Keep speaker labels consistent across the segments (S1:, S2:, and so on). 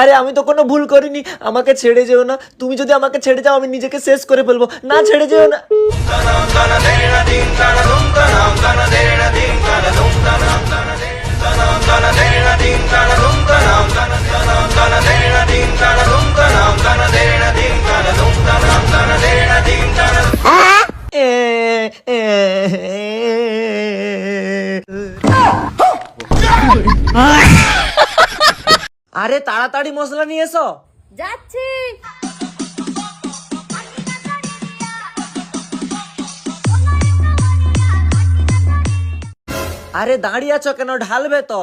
S1: আরে আমি তো কোনো ভুল করিনি। আমাকে ছেড়ে যেও না। তুমি যদি আমাকে ছেড়ে যাও আমি নিজেকে শেষ করে ফেলব। না ছেড়ে যেও না। এ, আরে তাড়াতাড়ি মশলা নিয়ে এসো।
S2: যাচ্ছি।
S1: আরে দাঁড়িয়ে আছো কেন? ঢালবে তো।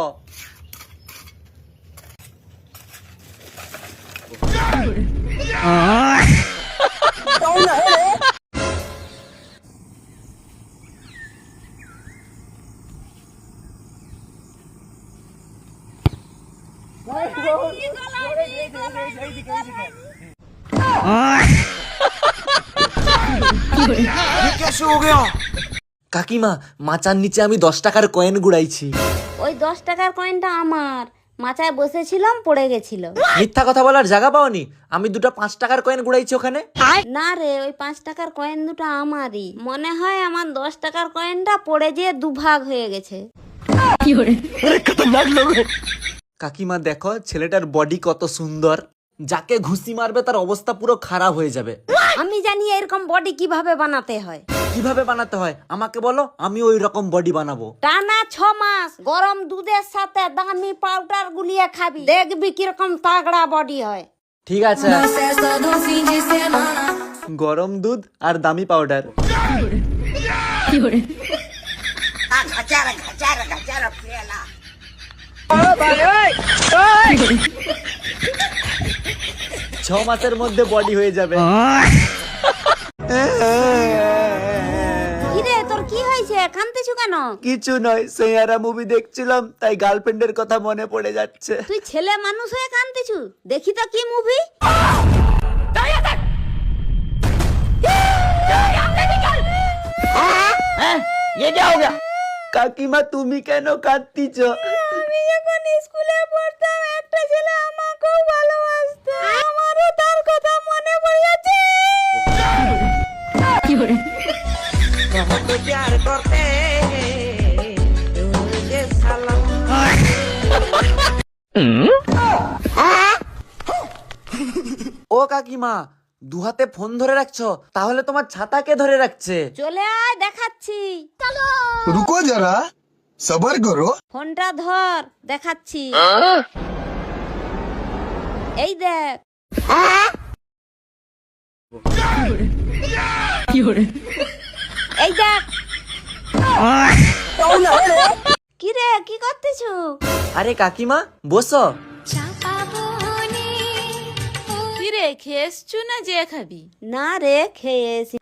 S1: কাকিমা মাচার নিচে আমি দশ টাকার কয়েন গুড়াইছি।
S2: ওই দশ টাকার কয়েনটা আমার। মাচায় বসেছিলাম পড়ে গেছিল
S1: মিথ্যা কথা বলার জায়গা পাওনি? আমি দুটো পাঁচ টাকার কয়েন গুড়াইছি ওখানে?
S2: না রে ওই পাঁচ টাকার কয়েন দুটো আমারই। মনে হয় আমার দশ টাকার কয়েনটা পড়ে যেয়ে দুভাগ হয়ে গেছে।
S1: কাকিমা দেখো ছেলেটার বডি কত সুন্দর। যাকে ঘুষি মারবে তার অবস্থা পুরো খারাপ হয়ে যাবে।
S2: আমি জানি এরকম বডি কীভাবে বানাতে হয়।
S1: কীভাবে বানাতে হয়? আমাকে বলো আমি ওই রকম বডি বানাবো।
S2: টানা ছ মাস গরম দুধের সাথে দামি পাউডার গুলিয়ে খাবি। দেখবি কীরকম তাগড়া বডি হয়।
S1: ঠিক আছে। গরম দুধ আর দামি পাউডার ছ মাসের মধ্যে বডি হয়ে যাবে।
S2: কিরে তোর কি হয়েছে? কানতেছু কেন?
S1: কিছু নয় সেয়ারা মুভি দেখছিলাম তাই গার্লফ্রেন্ডের কথা মনে পড়ে যাচ্ছে।
S2: তুই ছেলে মানুষ হয়ে কানতেছু দেখি তো কি মুভি
S1: কাকিমা তুমি কেন কাঁদতিছ?
S2: আমি যখন স্কুলে পড়তাম একটা ছেলে আমাকেও আমারও তার কথা মনে পড়েছে। কি
S1: ও কাকিমা দু হাতে ফোন ধরে রাখছো তাহলে তোমার ছাতাকে ধরে রাখছে।
S2: চলে আয় দেখাচ্ছি।
S3: রুকো যারা সবার করো
S2: ফোনটা ধর দেখাচ্ছি। এই দেখ। এই দেখ। কি রে কি করতেছ?
S1: আরে কাকিমা বসো।
S4: কি রে খেয়েছো না যে খাবি?
S2: না রে খেয়েছি।